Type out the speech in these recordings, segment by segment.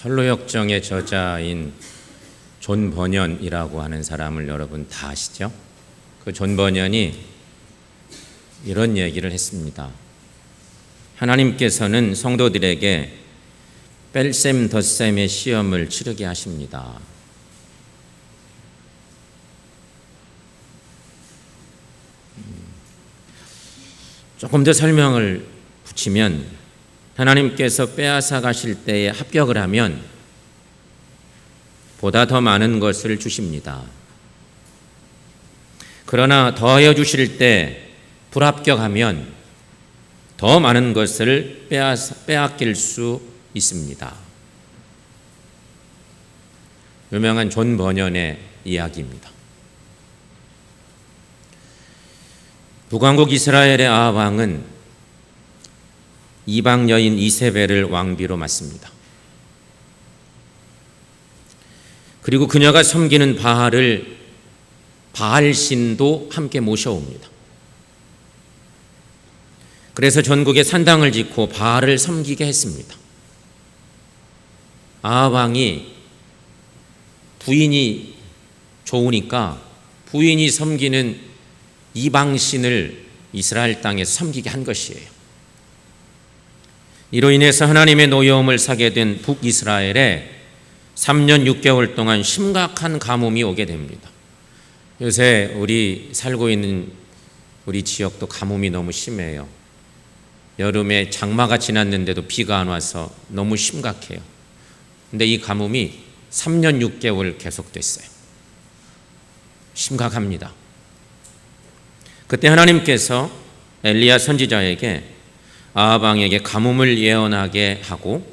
철로역정의 저자인 존 버년이라고 하는 사람을 여러분 다 아시죠? 그 존 버년이 이런 얘기를 했습니다. 하나님께서는 성도들에게 뺄셈 덧셈의 시험을 치르게 하십니다. 조금 더 설명을 붙이면 하나님께서 빼앗아 가실 때에 합격을 하면 보다 더 많은 것을 주십니다. 그러나 더하여 주실 때 불합격하면 더 많은 것을 빼앗길 수 있습니다. 유명한 존 버년의 이야기입니다. 북왕국 이스라엘의 아합 왕은 이방 여인 이세벨을 왕비로 맞습니다. 그리고 그녀가 섬기는 바알을 바알 신도 함께 모셔옵니다. 그래서 전국에 산당을 짓고 바알을 섬기게 했습니다. 아합 왕이 부인이 좋으니까 부인이 섬기는 이방신을 이스라엘 땅에 섬기게 한 것이에요. 이로 인해서 하나님의 노여움을 사게 된 북이스라엘에 3년 6개월 동안 심각한 가뭄이 오게 됩니다. 요새 우리 살고 있는 우리 지역도 가뭄이 너무 심해요. 여름에 장마가 지났는데도 비가 안 와서 너무 심각해요. 근데 이 가뭄이 3년 6개월 계속됐어요. 심각합니다. 그때 하나님께서 엘리야 선지자에게 아방에게 가뭄을 예언하게 하고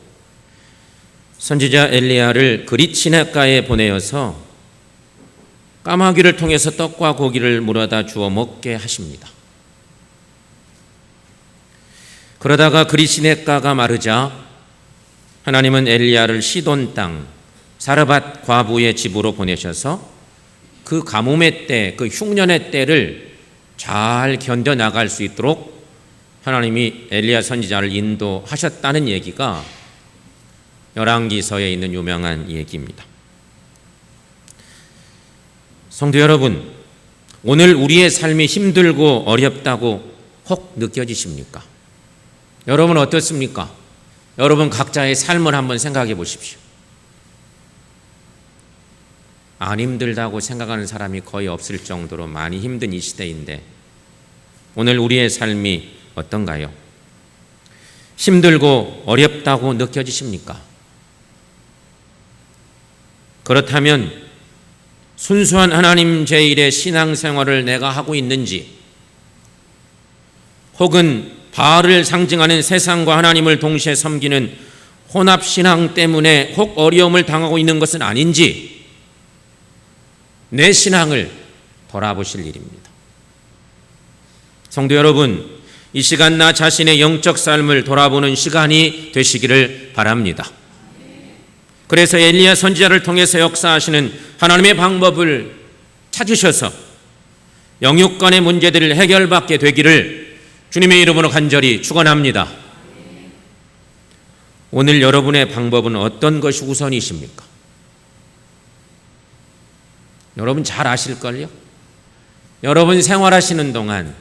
선지자 엘리야를 그릿 시냇가에 보내어서 까마귀를 통해서 떡과 고기를 물어다 주어 먹게 하십니다. 그러다가 그릿 시냇가가 마르자 하나님은 엘리야를 시돈 땅 사르밧 과부의 집으로 보내셔서 그 가뭄의 때, 그 흉년의 때를 잘 견뎌 나갈 수 있도록 하나님이 엘리야 선지자를 인도하셨다는 얘기가 열왕기서에 있는 유명한 얘기입니다. 성도 여러분, 오늘 우리의 삶이 힘들고 어렵다고 혹 느껴지십니까? 여러분 어떻습니까? 여러분 각자의 삶을 한번 생각해 보십시오. 안 힘들다고 생각하는 사람이 거의 없을 정도로 많이 힘든 이 시대인데 오늘 우리의 삶이 어떤가요? 힘들고 어렵다고 느껴지십니까? 그렇다면 순수한 하나님 제일의 신앙생활을 내가 하고 있는지 혹은 바알을 상징하는 세상과 하나님을 동시에 섬기는 혼합 신앙 때문에 혹 어려움을 당하고 있는 것은 아닌지 내 신앙을 돌아보실 일입니다. 성도 여러분, 이 시간 나 자신의 영적 삶을 돌아보는 시간이 되시기를 바랍니다. 그래서 엘리야 선지자를 통해서 역사하시는 하나님의 방법을 찾으셔서 영육간의 문제들을 해결받게 되기를 주님의 이름으로 간절히 축원합니다. 오늘 여러분의 방법은 어떤 것이 우선이십니까? 여러분 잘 아실걸요? 여러분 생활하시는 동안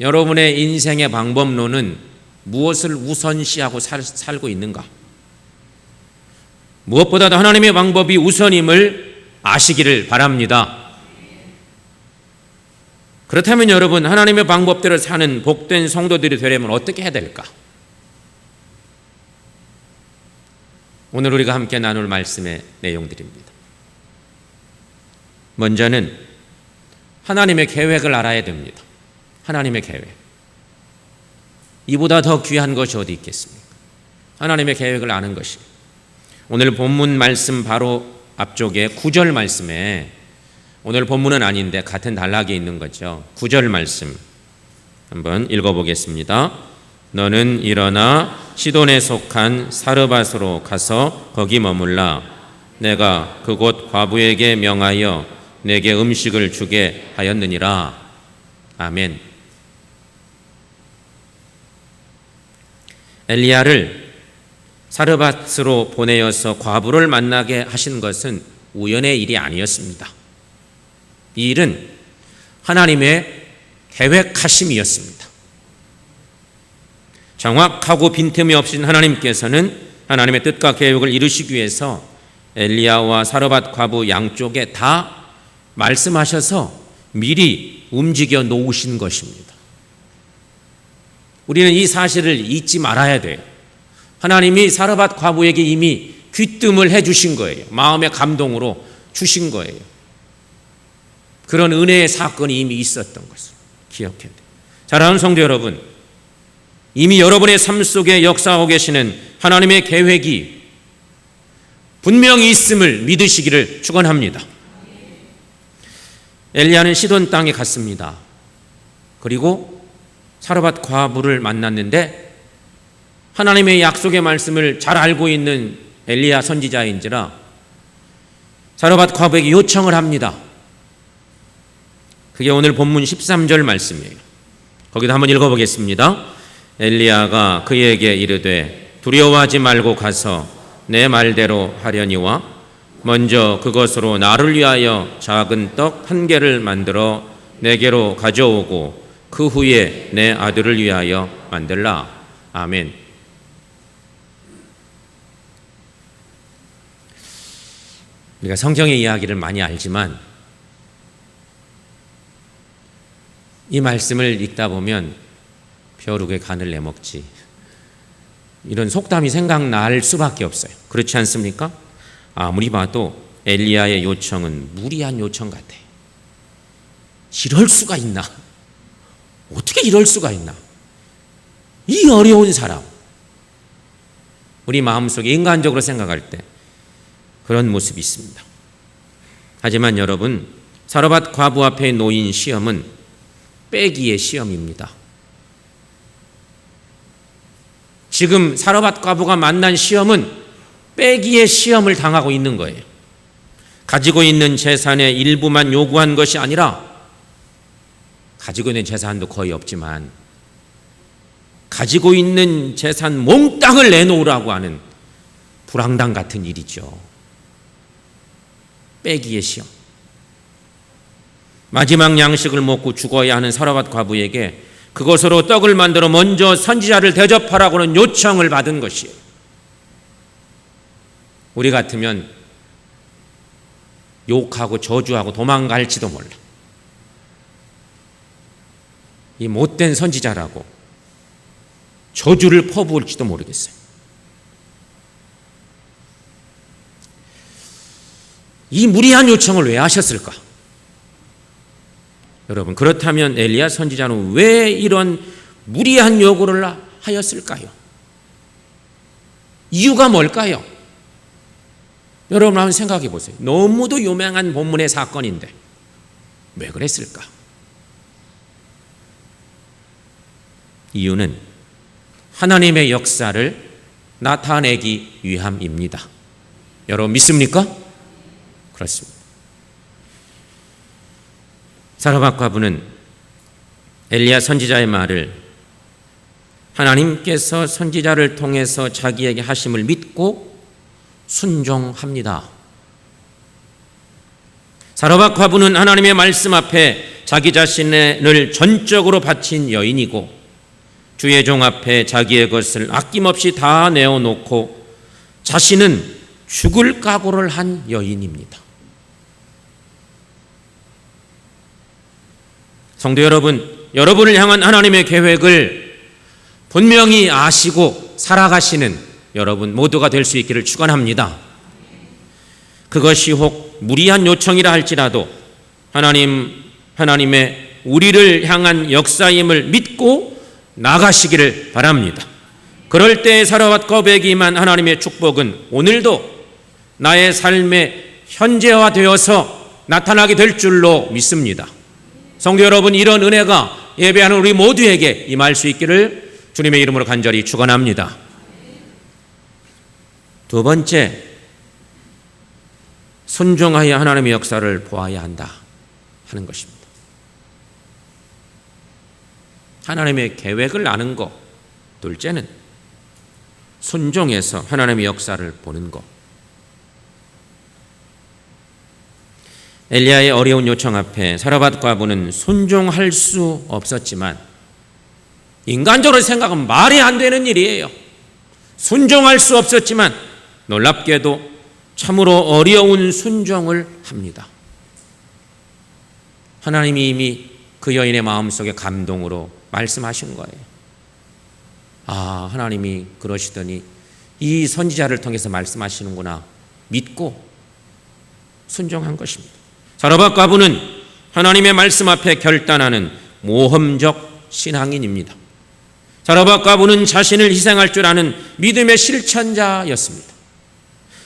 여러분의 인생의 방법론은 무엇을 우선시하고 살, 살고 있는가? 무엇보다도 하나님의 방법이 우선임을 아시기를 바랍니다. 그렇다면 여러분 하나님의 방법대로 사는 복된 성도들이 되려면 어떻게 해야 될까? 오늘 우리가 함께 나눌 말씀의 내용들입니다. 먼저는 하나님의 계획을 알아야 됩니다. 하나님의 계획. 이보다 더 귀한 것이 어디 있겠습니까? 하나님의 계획을 아는 것이. 오늘 본문 말씀 바로 앞쪽에 구절 말씀에 오늘 본문은 아닌데 같은 단락에 있는 거죠. 구절 말씀 한번 읽어보겠습니다. 너는 일어나 시돈에 속한 사르밧으로 가서 거기 머물라. 내가 그곳 과부에게 명하여 내게 음식을 주게 하였느니라. 아멘. 엘리야를 사르밧으로 보내어서 과부를 만나게 하신 것은 우연의 일이 아니었습니다. 이 일은 하나님의 계획하심이었습니다. 정확하고 빈틈이 없인 하나님께서는 하나님의 뜻과 계획을 이루시기 위해서 엘리야와 사르밧 과부 양쪽에 다 말씀하셔서 미리 움직여 놓으신 것입니다. 우리는 이 사실을 잊지 말아야 돼요. 하나님이 사르밧 과부에게 이미 귀뜸을 해 주신 거예요. 마음의 감동으로 주신 거예요. 그런 은혜의 사건이 이미 있었던 것을 기억해야 돼요. 사랑하는 성도 여러분, 이미 여러분의 삶 속에 역사하고 계시는 하나님의 계획이 분명히 있음을 믿으시기를 축원합니다. 엘리야는 시돈 땅에 갔습니다. 그리고 사르밧 과부를 만났는데 하나님의 약속의 말씀을 잘 알고 있는 엘리야 선지자인지라 사르밧 과부에게 요청을 합니다. 그게 오늘 본문 13절 말씀이에요. 거기도 한번 읽어보겠습니다. 엘리야가 그에게 이르되 두려워하지 말고 가서 내 말대로 하려니와 먼저 그것으로 나를 위하여 작은 떡 한 개를 만들어 내게로 가져오고 그 후에 내 아들을 위하여 만들라. 아멘. 우리가 성경의 이야기를 많이 알지만 이 말씀을 읽다 보면 벼룩의 간을 내먹지. 이런 속담이 생각날 수밖에 없어요. 그렇지 않습니까? 아무리 봐도 엘리야의 요청은 무리한 요청 같아. 이럴 수가 있나? 어떻게 이럴 수가 있나? 이 어려운 사람. 우리 마음속에 인간적으로 생각할 때 그런 모습이 있습니다. 하지만 여러분, 사르밧 과부 앞에 놓인 시험은 빼기의 시험입니다. 지금 사르밧 과부가 만난 시험은 빼기의 시험을 당하고 있는 거예요. 가지고 있는 재산의 일부만 요구한 것이 아니라 가지고 있는 재산도 거의 없지만 가지고 있는 재산 몽땅을 내놓으라고 하는 불황당 같은 일이죠. 빼기의 시험. 마지막 양식을 먹고 죽어야 하는 사라밧 과부에게 그것으로 떡을 만들어 먼저 선지자를 대접하라고는 요청을 받은 것이에요. 우리 같으면 욕하고 저주하고 도망갈지도 몰라. 이 못된 선지자라고 저주를 퍼부을지도 모르겠어요. 이 무리한 요청을 왜 하셨을까? 여러분, 그렇다면 엘리야 선지자는 왜 이런 무리한 요구를 하였을까요? 이유가 뭘까요? 여러분 한번 생각해 보세요. 너무도 유명한 본문의 사건인데 왜 그랬을까? 이유는 하나님의 역사를 나타내기 위함입니다. 여러분 믿습니까? 그렇습니다. 사르밧 과부는 엘리야 선지자의 말을 하나님께서 선지자를 통해서 자기에게 하심을 믿고 순종합니다. 사르밧 과부는 하나님의 말씀 앞에 자기 자신을 전적으로 바친 여인이고 주의 종 앞에 자기의 것을 아낌없이 다 내어놓고 자신은 죽을 각오를 한 여인입니다. 성도 여러분, 여러분을 향한 하나님의 계획을 분명히 아시고 살아가시는 여러분 모두가 될 수 있기를 축원합니다. 그것이 혹 무리한 요청이라 할지라도 하나님 하나님의 우리를 향한 역사임을 믿고 나가시기를 바랍니다. 그럴 때 살아왔 거백이만 하나님의 축복은 오늘도 나의 삶에 현재화 되어서 나타나게 될 줄로 믿습니다. 성도 여러분 이런 은혜가 예배하는 우리 모두에게 임할 수 있기를 주님의 이름으로 간절히 축원합니다. 두 번째 순종하여 하나님의 역사를 보아야 한다 하는 것입니다. 하나님의 계획을 아는 것. 둘째는 순종해서 하나님의 역사를 보는 것. 엘리야의 어려운 요청 앞에 사라밧 과부는 순종할 수 없었지만 인간적으로 생각하면 말이 안 되는 일이에요. 순종할 수 없었지만 놀랍게도 참으로 어려운 순종을 합니다. 하나님이 이미 그 여인의 마음속에 감동으로 말씀하신 거예요. 아, 하나님이 그러시더니 이 선지자를 통해서 말씀하시는구나 믿고 순종한 것입니다. 사라밧 과부는 하나님의 말씀 앞에 결단하는 모험적 신앙인입니다. 사라밧 과부는 자신을 희생할 줄 아는 믿음의 실천자였습니다.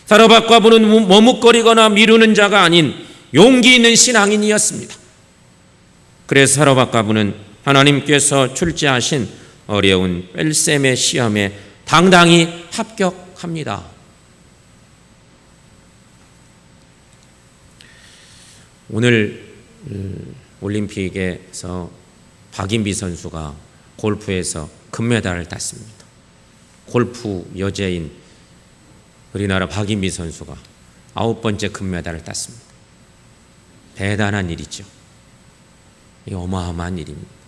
사라밧 과부는 머뭇거리거나 미루는 자가 아닌 용기 있는 신앙인이었습니다. 그래서 사라밧 과부는 하나님께서 출제하신 어려운 뺄셈의 시험에 당당히 합격합니다. 오늘 음, 올림픽에서 박인비 선수가 골프에서 금메달을 땄습니다. 골프 여제인 우리나라 박인비 선수가 아홉 번째 금메달을 땄습니다. 대단한 일이죠. 이 어마어마한 일입니다.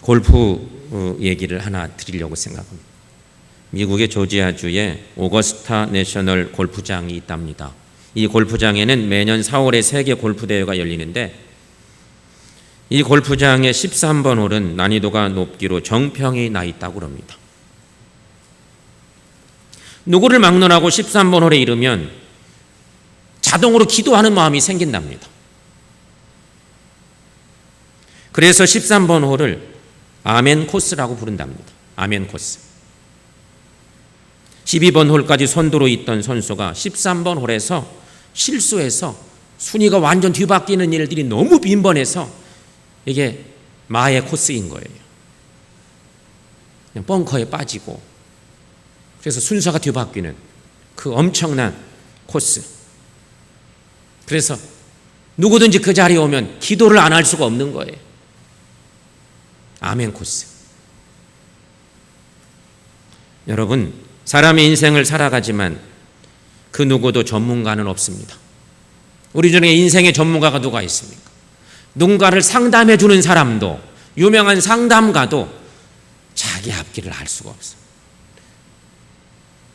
골프 얘기를 하나 드리려고 생각합니다. 미국의 조지아주에 오거스타 내셔널 골프장이 있답니다. 이 골프장에는 매년 4월에 세계 골프 대회가 열리는데 이 골프장의 13번 홀은 난이도가 높기로 정평이 나 있다고 합니다. 누구를 막론하고 13번 홀에 이르면 자동으로 기도하는 마음이 생긴답니다. 그래서 13번 홀을 아멘 코스라고 부른답니다. 아멘 코스. 12번 홀까지 선두로 있던 선수가 13번 홀에서 실수해서 순위가 완전 뒤바뀌는 일들이 너무 빈번해서 이게 마의 코스인 거예요. 벙커에 빠지고 그래서 순서가 뒤바뀌는 그 엄청난 코스. 그래서 누구든지 그 자리에 오면 기도를 안 할 수가 없는 거예요. 아멘 코스. 여러분, 사람의 인생을 살아가지만 그 누구도 전문가는 없습니다. 우리 중에 인생의 전문가가 누가 있습니까? 누군가를 상담해 주는 사람도 유명한 상담가도 자기 앞길을 알 수가 없어.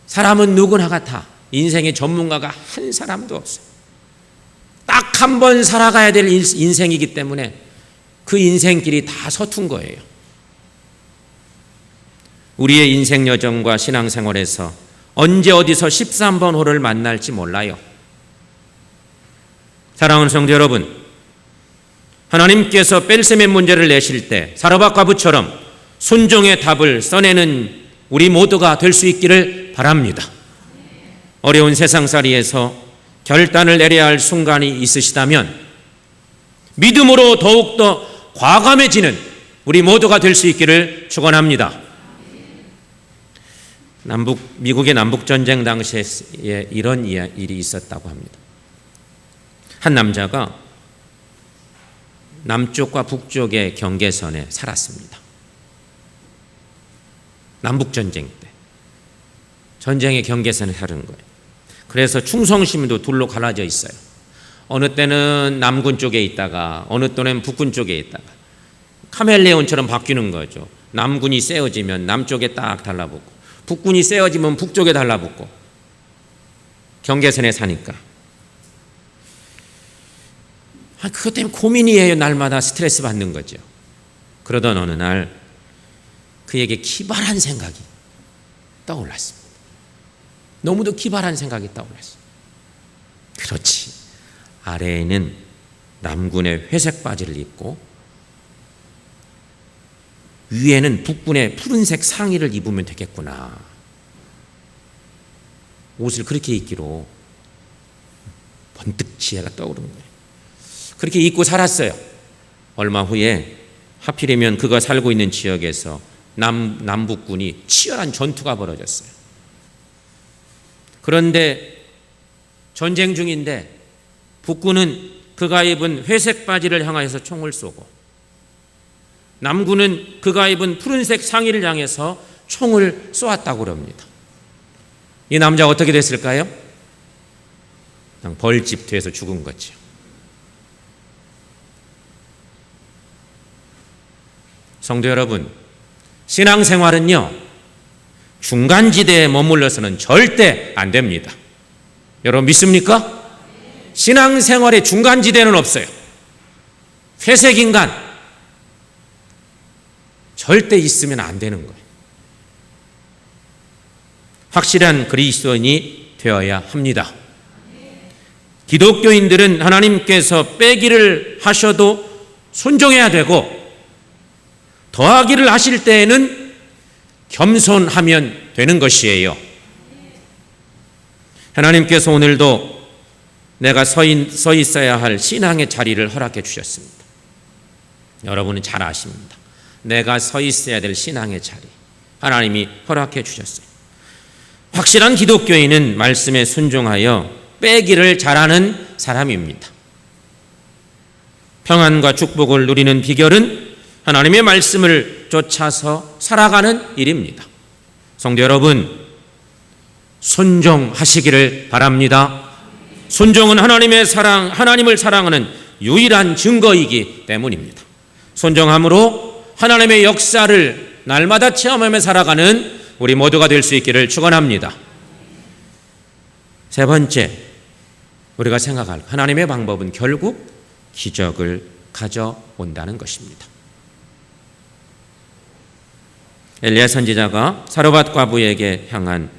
사람은 누구나 같아. 인생의 전문가가 한 사람도 없어. 딱 한 번 살아가야 될 인생이기 때문에 그 인생길이 다 서툰 거예요. 우리의 인생 여정과 신앙생활에서 언제 어디서 13번 호를 만날지 몰라요. 사랑하는 성도 여러분, 하나님께서 뺄셈의 문제를 내실 때 사라밧과 부처럼 순종의 답을 써내는 우리 모두가 될 수 있기를 바랍니다. 어려운 세상살이에서 결단을 내려야 할 순간이 있으시다면 믿음으로 더욱더 과감해지는 우리 모두가 될 수 있기를 축원합니다. 남북 미국의 남북 전쟁 당시에 이런 일이 있었다고 합니다. 한 남자가 남쪽과 북쪽의 경계선에 살았습니다. 남북 전쟁 때 전쟁의 경계선에 사는 거예요. 그래서 충성심도 둘로 갈라져 있어요. 어느 때는 남군 쪽에 있다가 어느 때는 북군 쪽에 있다가 카멜레온처럼 바뀌는 거죠. 남군이 세워지면 남쪽에 딱 달라붙고 북군이 세워지면 북쪽에 달라붙고 경계선에 사니까 아, 그것 때문에 고민이에요. 날마다 스트레스 받는 거죠. 그러던 어느 날 그에게 기발한 생각이 떠올랐습니다. 너무도 기발한 생각이 떠올랐어요. 그렇지. 아래에는 남군의 회색 바지를 입고 위에는 북군의 푸른색 상의를 입으면 되겠구나. 옷을 그렇게 입기로 번뜩 지혜가 떠오른 거예요. 그렇게 입고 살았어요. 얼마 후에 하필이면 그가 살고 있는 지역에서 남, 남북군이 치열한 전투가 벌어졌어요. 그런데 전쟁 중인데 북군은 그가 입은 회색 바지를 향하여서 총을 쏘고 남군은 그가 입은 푸른색 상의를 향해서 총을 쏘았다고 그럽니다. 이 남자 어떻게 됐을까요? 그냥 벌집돼서 죽은 거죠. 성도 여러분, 신앙생활은요, 중간지대에 머물러서는 절대 안 됩니다. 여러분 믿습니까? 신앙생활의 중간지대는 없어요. 회색인간 절대 있으면 안 되는 거예요. 확실한 그리스도인이 되어야 합니다. 기독교인들은 하나님께서 빼기를 하셔도 순종해야 되고 더하기를 하실 때에는 겸손하면 되는 것이에요. 하나님께서 오늘도 내가 서, 있, 서 있어야 할 신앙의 자리를 허락해 주셨습니다. 여러분은 잘 아십니다. 내가 서 있어야 될 신앙의 자리. 하나님이 허락해 주셨어요. 확실한 기독교인은 말씀에 순종하여 빼기를 잘하는 사람입니다. 평안과 축복을 누리는 비결은 하나님의 말씀을 쫓아서 살아가는 일입니다. 성도 여러분, 순종하시기를 바랍니다. 순종은 하나님의 사랑, 하나님을 사랑하는 유일한 증거이기 때문입니다. 순종함으로 하나님의 역사를 날마다 체험하며 살아가는 우리 모두가 될 수 있기를 축원합니다. 세 번째, 우리가 생각할 하나님의 방법은 결국 기적을 가져온다는 것입니다. 엘리야 선지자가 사로밧 과부에게 향한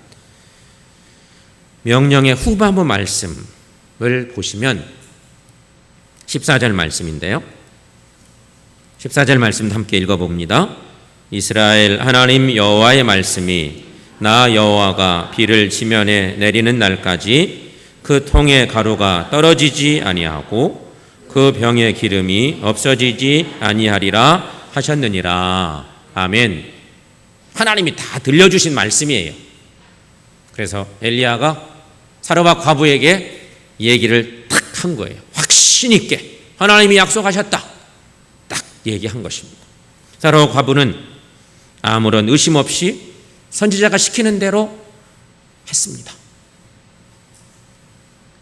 명령의 후반부 말씀 을 보시면 14절 말씀인데요. 14절 말씀 함께 읽어봅니다. 이스라엘 하나님 여호와의 말씀이 나 여호와가 비를 지면에 내리는 날까지 그 통의 가루가 떨어지지 아니하고 그 병의 기름이 없어지지 아니하리라 하셨느니라. 아멘. 하나님이 다 들려주신 말씀이에요. 그래서 엘리야가 사르밧 과부에게 얘기를 딱한 거예요. 확신 있게 하나님이 약속하셨다. 딱 얘기한 것입니다. 사르밧 과부는 아무런 의심 없이 선지자가 시키는 대로 했습니다.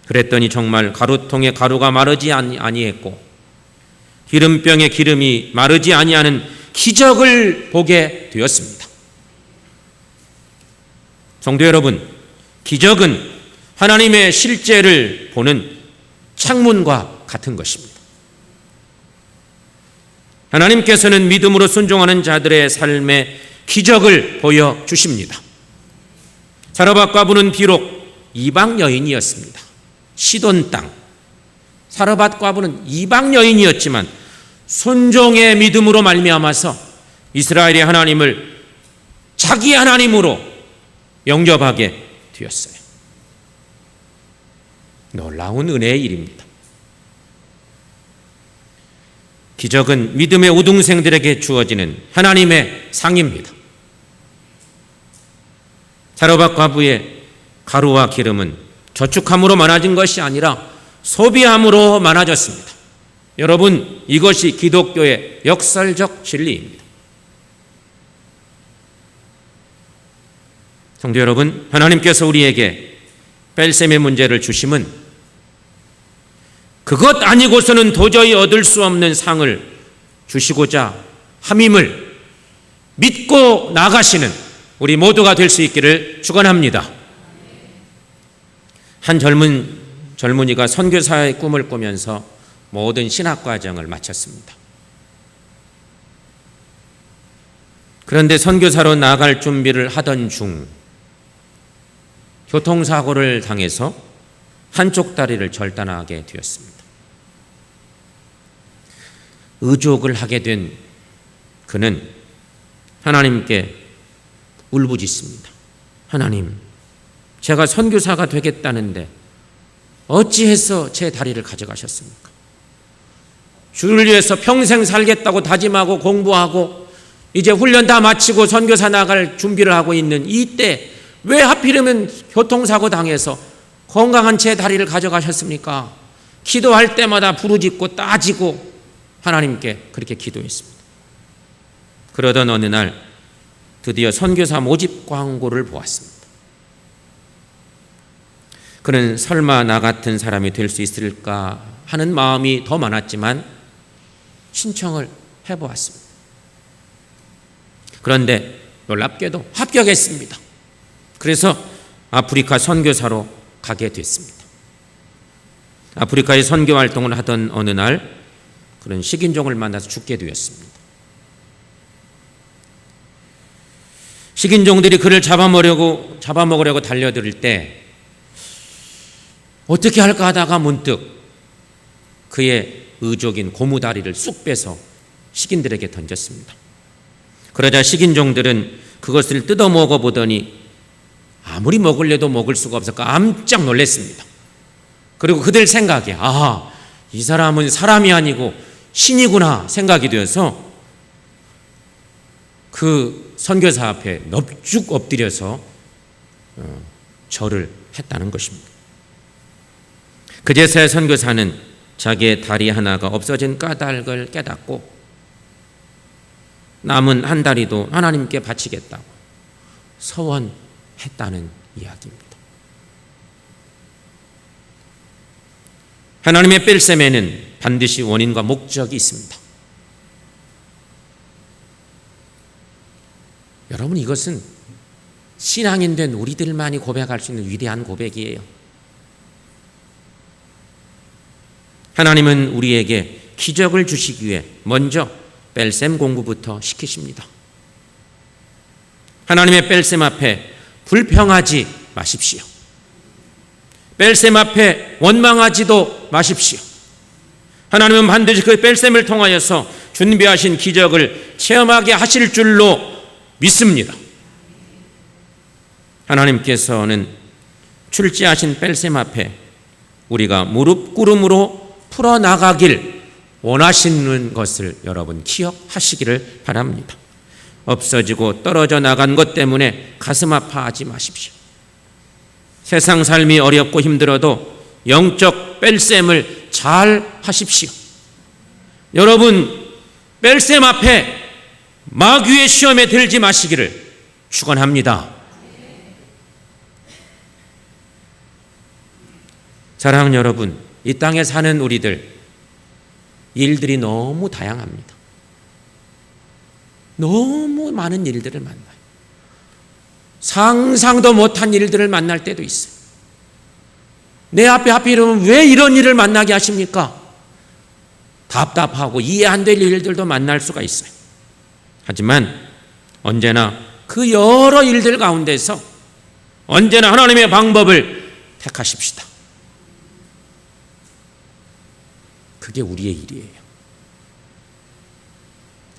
그랬더니 정말 가루통에 가루가 마르지 아니했고 기름병에 기름이 마르지 아니하는 기적을 보게 되었습니다. 성도 여러분, 기적은 하나님의 실제를 보는 창문과 같은 것입니다. 하나님께서는 믿음으로 순종하는 자들의 삶에 기적을 보여 주십니다. 사라밧 과부는 비록 이방 여인이었습니다. 시돈 땅. 사라밧 과부는 이방 여인이었지만 순종의 믿음으로 말미암아서 이스라엘의 하나님을 자기 하나님으로 영접하게 되었어요. 놀라운 은혜의 일입니다. 기적은 믿음의 우등생들에게 주어지는 하나님의 상입니다. 사로밧 과부의 가루와 기름은 저축함으로 많아진 것이 아니라 소비함으로 많아졌습니다. 여러분, 이것이 기독교의 역설적 진리입니다. 성도 여러분, 하나님께서 우리에게 뺄셈의 문제를 주심은 그것 아니고서는 도저히 얻을 수 없는 상을 주시고자 함임을 믿고 나가시는 우리 모두가 될 수 있기를 축원합니다. 한 젊은 젊은이가 선교사의 꿈을 꾸면서 모든 신학 과정을 마쳤습니다. 그런데 선교사로 나갈 준비를 하던 중 교통사고를 당해서 한쪽 다리를 절단하게 되었습니다. 의족을 하게 된 그는 하나님께 울부짖습니다. 하나님, 제가 선교사가 되겠다는데 어찌해서 제 다리를 가져가셨습니까? 주를 위해서 평생 살겠다고 다짐하고 공부하고 이제 훈련 다 마치고 선교사 나갈 준비를 하고 있는 이때 왜 하필이면 교통사고 당해서 건강한 제 다리를 가져가셨습니까? 기도할 때마다 부르짖고 따지고 하나님께 그렇게 기도했습니다. 그러던 어느 날 드디어 선교사 모집 광고를 보았습니다. 그는 설마 나 같은 사람이 될 수 있을까 하는 마음이 더 많았지만 신청을 해보았습니다. 그런데 놀랍게도 합격했습니다. 그래서 아프리카 선교사로 가게 됐습니다. 아프리카의 선교 활동을 하던 어느 날 그런 식인종을 만나서 죽게 되었습니다. 식인종들이 그를 잡아먹으려고 잡아먹으려고 달려들 때 어떻게 할까 하다가 문득 그의 의족인 고무다리를 쑥 빼서 식인들에게 던졌습니다. 그러자 식인종들은 그것을 뜯어 먹어 보더니 아무리 먹으려도 먹을 수가 없어 깜짝 놀랐습니다. 그리고 그들 생각에 아, 이 사람은 사람이 아니고 신이구나 생각이 되어서 그 선교사 앞에 넙죽 엎드려서 어, 절을 했다는 것입니다. 그제서야 선교사는 자기의 다리 하나가 없어진 까닭을 깨닫고 남은 한 다리도 하나님께 바치겠다고 서원했다는 이야기입니다. 하나님의 뺄셈에는 반드시 원인과 목적이 있습니다. 여러분 이것은 신앙인 된 우리들만이 고백할 수 있는 위대한 고백이에요. 하나님은 우리에게 기적을 주시기 위해 먼저 뺄셈 공부부터 시키십니다. 하나님의 뺄셈 앞에 불평하지 마십시오. 뺄셈 앞에 원망하지도 마십시오. 하나님은 반드시 그 뺄셈을 통하여서 준비하신 기적을 체험하게 하실 줄로 믿습니다. 하나님께서는 출제하신 뺄셈 앞에 우리가 무릎 꿇음으로 풀어나가길 원하시는 것을 여러분 기억하시기를 바랍니다. 없어지고 떨어져 나간 것 때문에 가슴 아파하지 마십시오. 세상 삶이 어렵고 힘들어도 영적 뺄셈을 잘 하십시오. 여러분, 뺄셈 앞에 마귀의 시험에 들지 마시기를 축원합니다. 사랑하는 여러분, 이 땅에 사는 우리들 일들이 너무 다양합니다. 너무 많은 일들을 만나요. 상상도 못한 일들을 만날 때도 있어요. 내 앞에 하필이면 왜 이런 일을 만나게 하십니까? 답답하고 이해 안 될 일들도 만날 수가 있어요. 하지만 언제나 그 여러 일들 가운데서 언제나 하나님의 방법을 택하십시다. 그게 우리의 일이에요.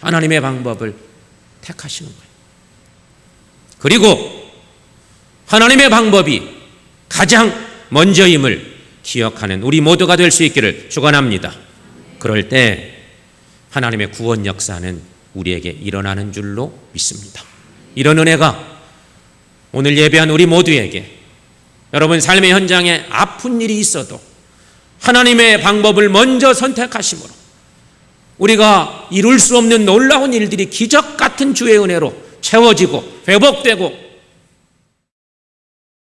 하나님의 방법을 택하시는 거예요. 그리고 하나님의 방법이 가장 먼저임을 기억하는 우리 모두가 될 수 있기를 축원합니다. 그럴 때 하나님의 구원 역사는 우리에게 일어나는 줄로 믿습니다. 이런 은혜가 오늘 예배한 우리 모두에게 여러분 삶의 현장에 아픈 일이 있어도 하나님의 방법을 먼저 선택하심으로 우리가 이룰 수 없는 놀라운 일들이 기적 같은 주의 은혜로 채워지고 회복되고